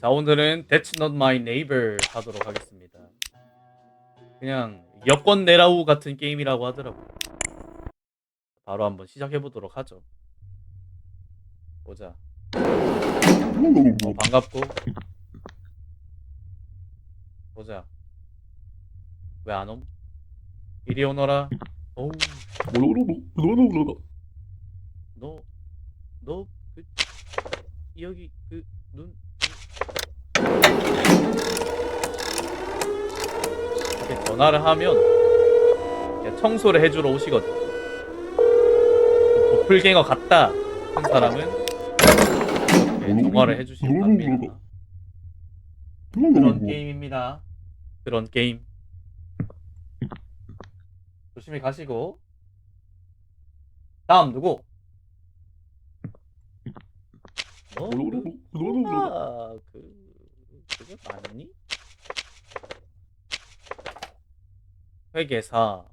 자 오늘은 That's Not My Neighbor 하도록 하겠습니다. 그냥 여권 내라우 같은 게임이라고 하더라고요. 바로 한번 시작해 보도록 하죠. 보자. 어, 반갑고. 보자. 왜 안 옴? 이리 오너라. 어우, 너, 너, 그, 여기, 그, 눈. 이렇게 전화를 하면, 그냥 청소를 해주러 오시거든. 좀 도플갱어 같다. 한 사람은, 이렇게 통화를 해주시면 됩니다. 그런 게임입니다. 그런 게임. 조심히 가시고. 다음 누구? 너? 그, 아, 그, 그게 맞니? 회계사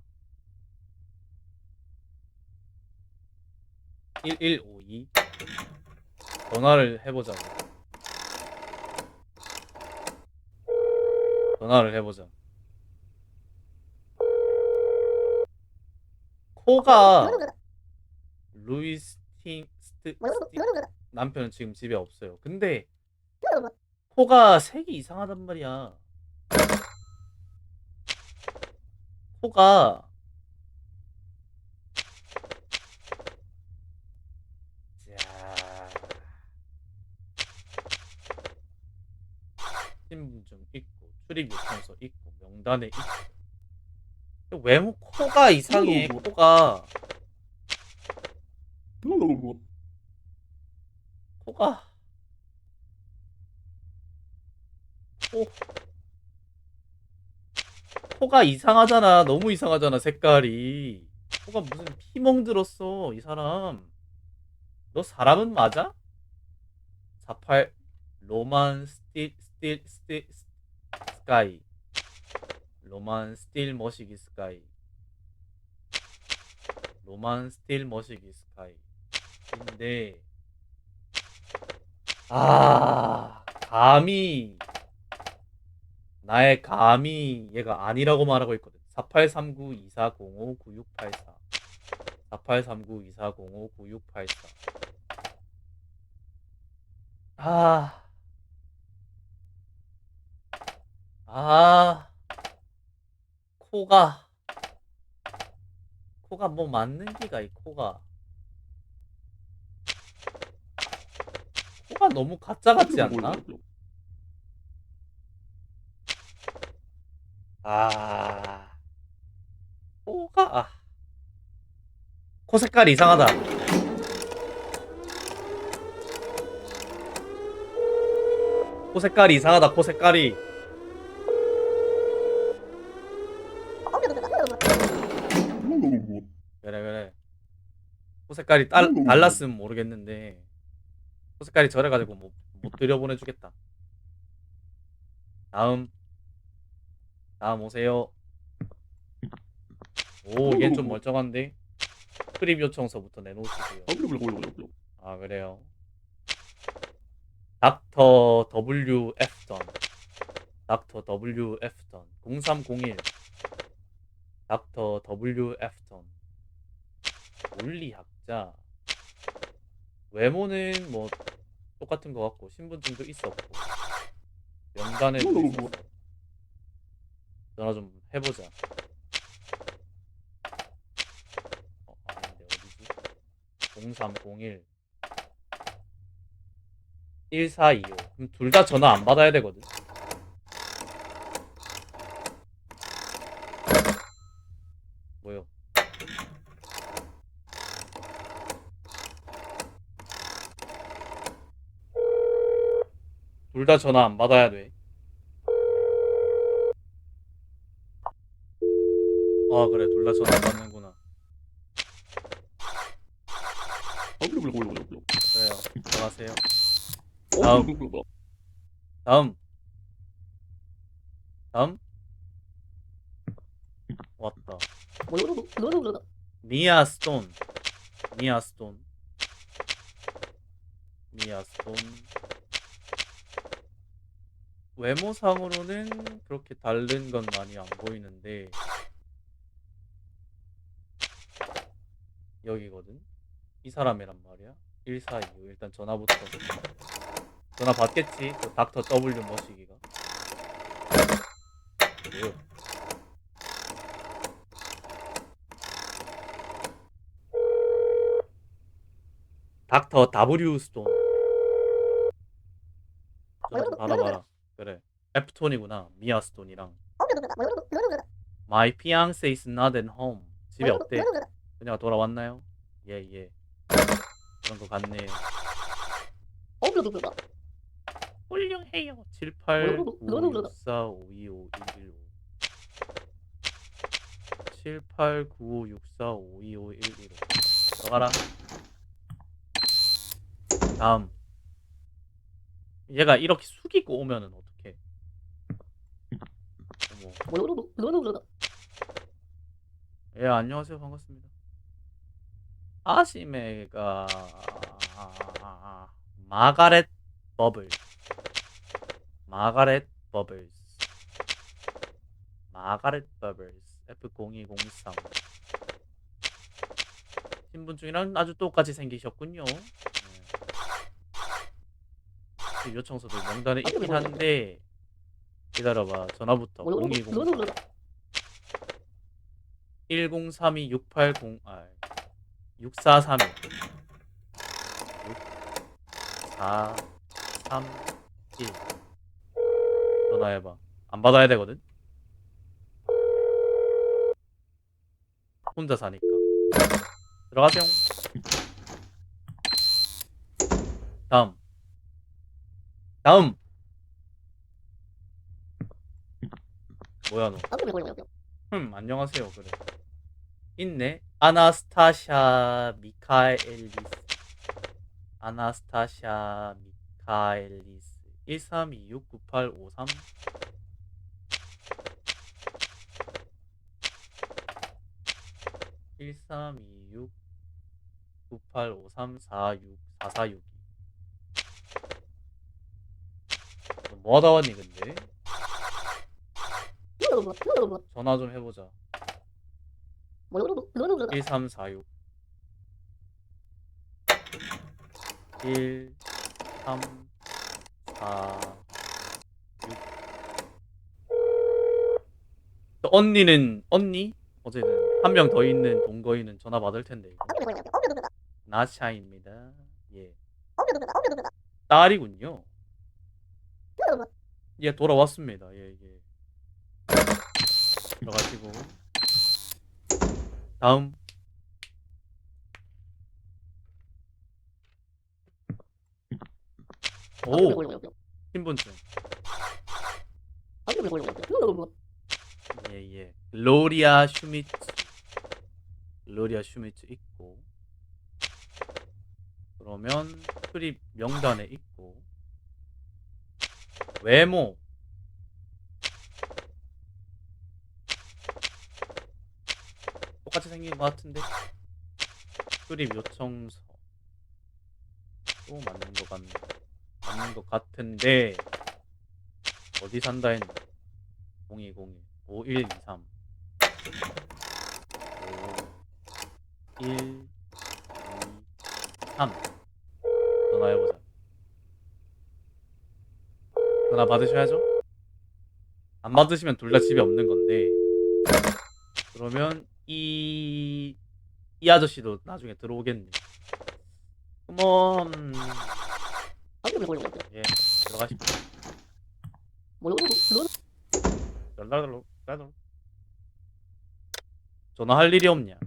1152 전화를 해보자고. 전화를 해보자. 코가 루이스 팅 스트, 스티 남편은 지금 집에 없어요. 근데 코가 색이 이상하단 말이야. 코가 자. 신분증 있고 출입 요청서 있고 명단에 있고. 외모 코가 이상해 코가. 코가. 코 코가 이상하잖아. 너무 이상하잖아 색깔이. 코가 무슨 피멍 들었어 이 사람. 너 사람은 맞아? 48 로만 스틸 스틸 스틸 스카이. 로만 스틸 머시기 스카이. 로만 스틸 머시기 스카이. 인데 아 감히 나의 감히 얘가 아니라고 말하고 있거든. 4839-2405-9684 4839-2405-9684 아... 아... 코가. 코가 뭐 맞는 기가 이 코가. 코가 너무 가짜 같지 않나? 아. 코가? 아. 코 색깔이 이상하다. 코 색깔이 이상하다 코 색깔이. 그래 그래. 코 색깔이 딸, 달랐으면 모르겠는데. 코 색깔이 저래가지고 뭐, 못 들여보내주겠다. 다음 다음 오세요. 오 얘는 좀 멀쩡한데? 크립 요청서부터 내놓으시고요. 아 그래요? 닥터 WF 던 닥터 WF 던 0301 닥터 WF 던 물리학자. 외모는 뭐 똑같은 것 같고 신분증도 있었고. 명단에도 있었어 전화 좀 해보자 어, 아닌데 어디지? 0301 1425 그럼 둘 다 전화 안 받아야 되거든 뭐요? 둘 다 전화 안 받아야 돼. 아 그래 둘 다 전화 안 받는구나. 그래요. 들어가세요. 다음. 다음. 다음. 왔다. 미아 스톤. 미아 스톤. 미아 스톤. 외모상으로는 그렇게 다른 건 많이 안 보이는데 여기거든. 이 사람이란 말이야. 1425 일단 전화부터 전화 받겠지. 그 닥터 W 머시기가. 닥터 W 스톤. 받아봐라. 그래. F톤이구나. 미아 스톤이랑. My fiance is not at home. 집에 없대. 그녀가 돌아왔나요? 예, 예. 그런 것 같네요. 훌륭해요. 78 9 6 4 5 2 5 1 1 5 78 9 6 4 5 2 5 1 1 5 들어가라. 다음. 얘가 이렇게 숙이고 오면은 어떡해? 어머. 예, 안녕하세요. 반갑습니다. 아시메가 마가렛 버블 마가렛 버블스 마가렛 버블스 F0203. 신분증이랑 아주 똑같이 생기셨군요. 네. 이 요청서도 명단에 있긴 한데 기다려봐. 전화부터 0203 1032 680 아, 6432 4 3 1 전화해봐. 안 받아야 되거든? 혼자 사니까. 들어가세요. 다음. 다음. 뭐야 너? 흠, 안녕하세요. 그래. 있네. 아나스타샤 미카엘리스. 아나스타샤 미카엘리스. 13269853. (1326) 985346 4462 뭐 하다 왔니 근데? 전화 좀 해보자 1346 1 3 4 6 언니는 언니? 어쨌든 한명 더 있는 동거인은 전화 받을 텐데. 이거. 나샤입니다. 예. 딸이군요. 예 돌아왔습니다. 예예. 들어가시고 다음. 오. 신분증. 예예. 로리아 슈미츠. 로리아 슈미츠 있고. 그러면 출입 명단에 있고. 외모 똑같이 생긴 것 같은데? 출입 요청서. 또 맞는 것 같네. 맞는 것 같은데. 어디 산다 했나? 0201 5123 5 1 2 3 전화해보자. 전화 받으셔야죠. 안 받으시면 둘 다 집에 없는 건데. 그러면 이, 이 아저씨도 나중에 들어오겠네. 뭐, 음, 예, 들어가십시오. 연락달로, 달로. 전화할 일이 없냐?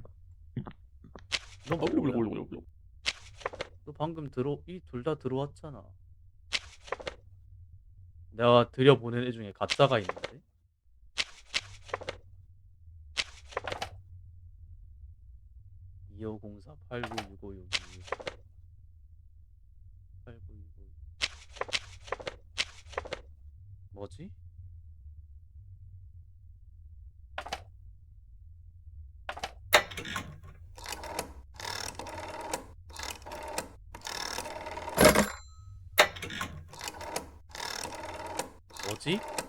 너, 뭐야? 너 방금 들어, 이 둘 다 들어왔잖아. 내가 들여보낸 애 중에 가짜가 있는데? (2504) (8965 62 8965 뭐지? 뭐지?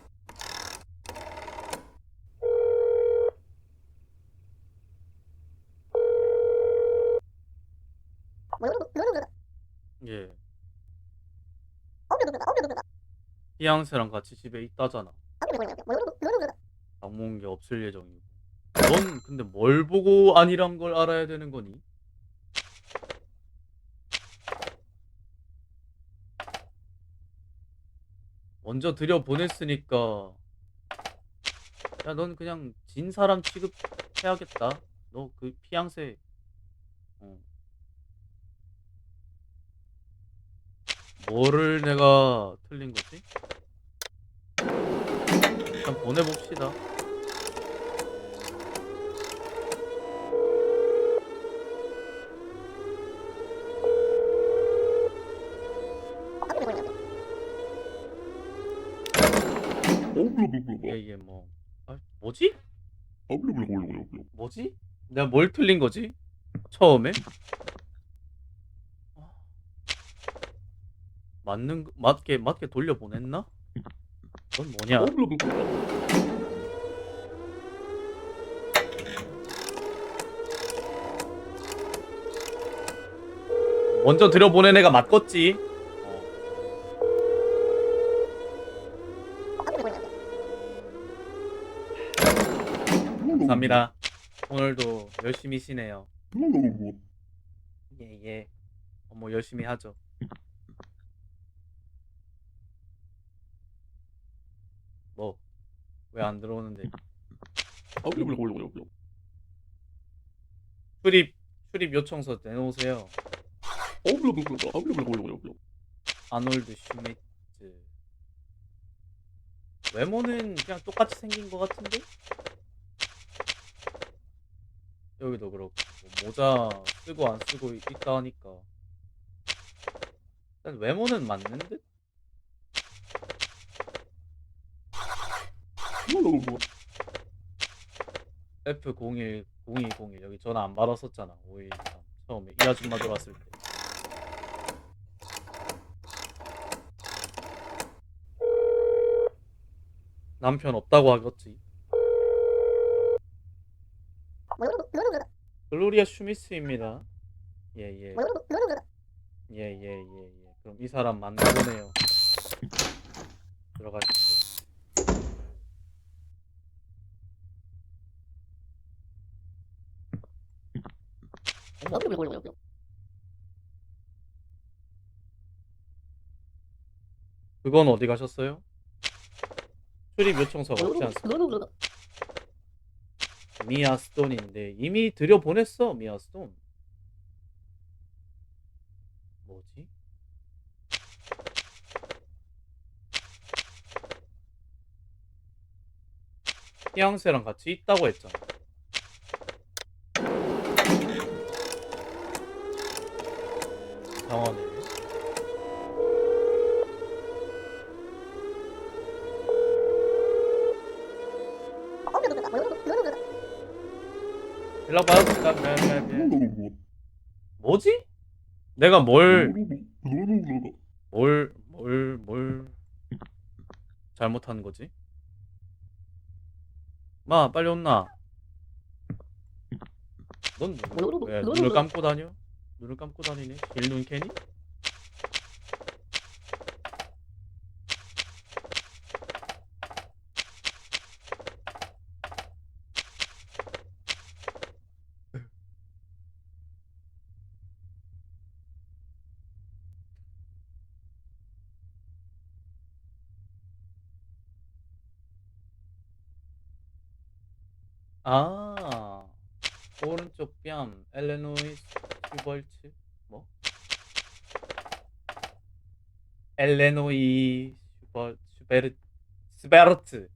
예. 피앙세랑 같이 집에 있다잖아. 방문 게 없을 예정이고. 넌 근데 뭘 보고 아니란 걸 알아야 되는 거니? 먼저 들여 보냈으니까 야, 넌 그냥 진 사람 취급해야겠다. 너 그 피앙세 어. 뭐를 내가 틀린 거지? 일단 보내봅시다. 이게, 이게 뭐 아, 뭐지? 뭐지? 내가 뭘 틀린 거지? 처음에? 맞는 거- 맞게 맞게 돌려 보냈나? 넌 뭐냐? 먼저 들여 보낸 애가 맞겠지. 어. 감사합니다. 오늘도 열심히 쉬네요. 예, 예. 어, 뭐 열심히 하죠. 뭐, 왜 안 들어오는데? 출입, 출입 요청서 내놓으세요. 아놀드 슈미트. 외모는 그냥 똑같이 생긴 것 같은데? 여기도 그렇고 뭐 모자 쓰고 안 쓰고 있다 하니까 일단 외모는 맞는 듯? F01 0201 여기 전화 안 받았었잖아 5123 처음에. 이 아줌마 들어왔을 때. 남편 없다고 하겠지. 글로리아 슈미스입니다. 예예. 예예예 예. 그럼 이 사람 만나보네요. 들어가십시오 그건 어디 가셨어요? 출입 요청서가 없지 않습니까? 미아 스톤인데 이미 들여 보냈어 미아 스톤. 뭐지? 피앙세랑 같이 있다고 했잖아. 상원에 연락 받았을까? 네, 네, 네. 뭐지? 내가 뭘 뭘, 뭘, 뭘 잘못한 거지? 마, 빨리 온나? 넌? 왜 눈을 감고 다녀? 눈을 감고 다니네? 일눈 캐니? 아, 오른쪽 뺨, 엘레노이 슈벌츠, 뭐? 엘레노이 슈버, 슈베르, 스베르트.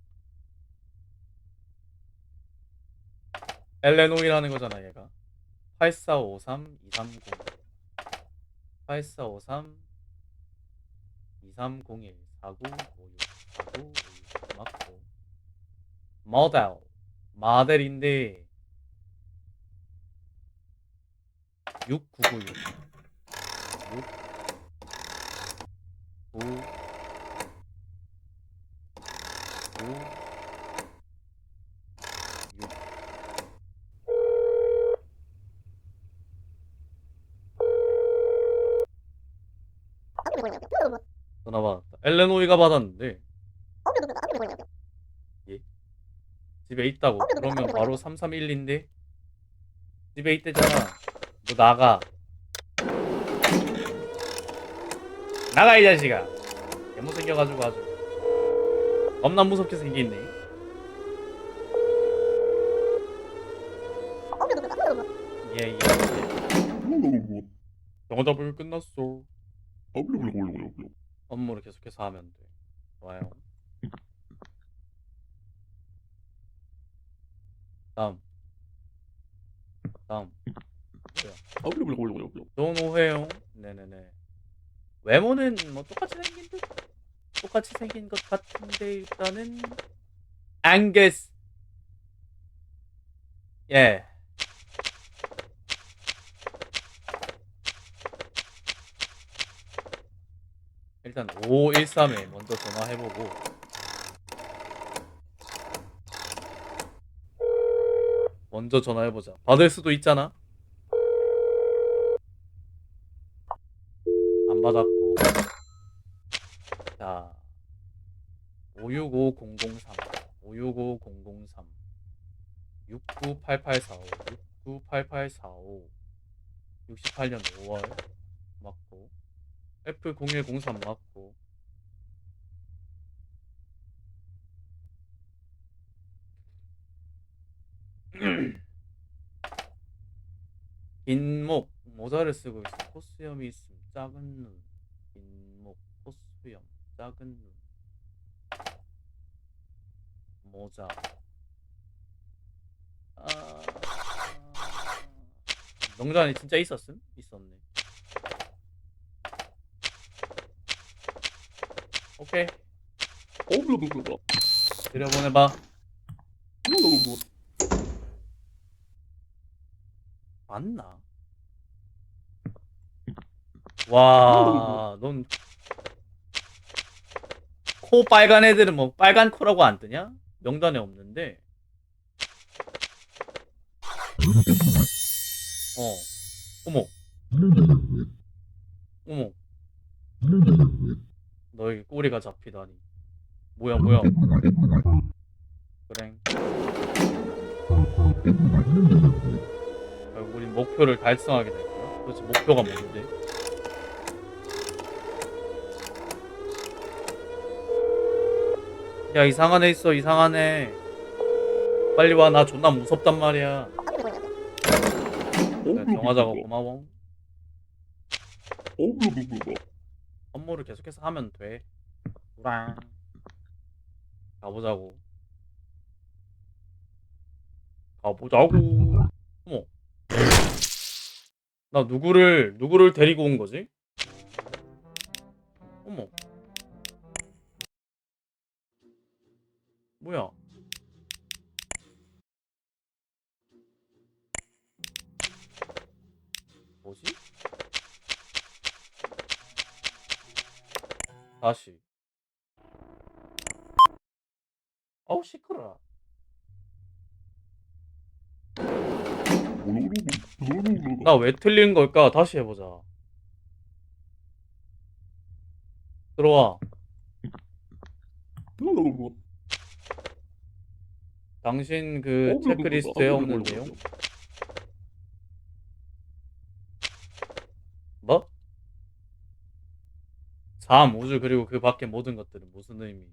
엘레노이라는 거잖아, 얘가. 8453 230. 8453 2301 4956 4956 맞고. 모델. 마델인데 6996 6 9 6 전화 받았다. 엘레노이가 받았는데 집에 있다고? 그러면 바로 331인데 집에 있대잖아. 너 나가. 나가 이 자식아. 개못 생겨가지고 아주 겁나 무섭게 생겼네. 예 예. 예. 정답을 끝났어. 업무를 계속해서 하면 돼. 좋아요. 다음. 다음. 좋은 오해요. 네네네. 외모는 뭐 똑같이 생긴 듯? 똑같이 생긴 것 같은데 일단은 앵거스. 예. 일단 5513에 먼저 전화해보고 먼저 전화해보자. 받을 수도 있잖아. 안 받았고. 자, 565003, 565003, 698845, 698845, 68년 5월 맞고, F0103 맞고, 긴목 모자를 쓰고 있어. 코수염이 있음. 작은 눈. 긴목 코수염. 작은 눈. 모자. 아... 명단이 진짜 있었음? 있었네. 오케이. 들여보내봐. 맞나? 와, 넌 코 빨간 애들은 뭐 빨간 코라고 안 뜨냐? 명단에 없는데. 어. 어머. 어머. 너에게 꼬리가 잡히다니. 뭐야, 뭐야. 그래. 결국 우린 목표를 달성하게 될 거야. 도대체 목표가 뭔데? 야 이상한 애 있어 이상한 애 빨리 와 나 존나 무섭단 말이야. 그래, 정하자고 고마워. 업무를 계속해서 하면 돼. 우랑. 가보자고. 가보자고. 어머. 나 누구를 누구를 데리고 온 거지? 뭐야 뭐지? 다시 아우 시끄러라 나 왜 틀린 걸까? 다시 해보자. 들어와. 당신 그 체크리스트에 없는 내용? 뭐? 3, 우주 그리고 그 밖의 모든 것들은 무슨 의미?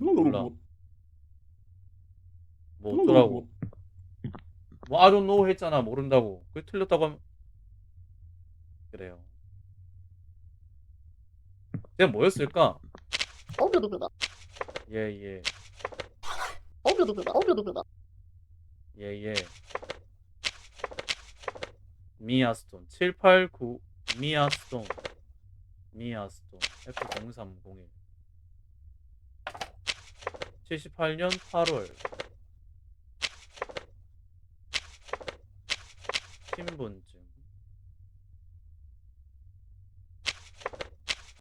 몰라. 뭐 어쩌라고? 뭐 I don't know 했잖아 모른다고. 그게 틀렸다고 하면 그래요. 제가 뭐였을까? 예예. 예예. 미아스톤. 789 미아스톤. 미아스톤. F0301 78년 8월. 신분증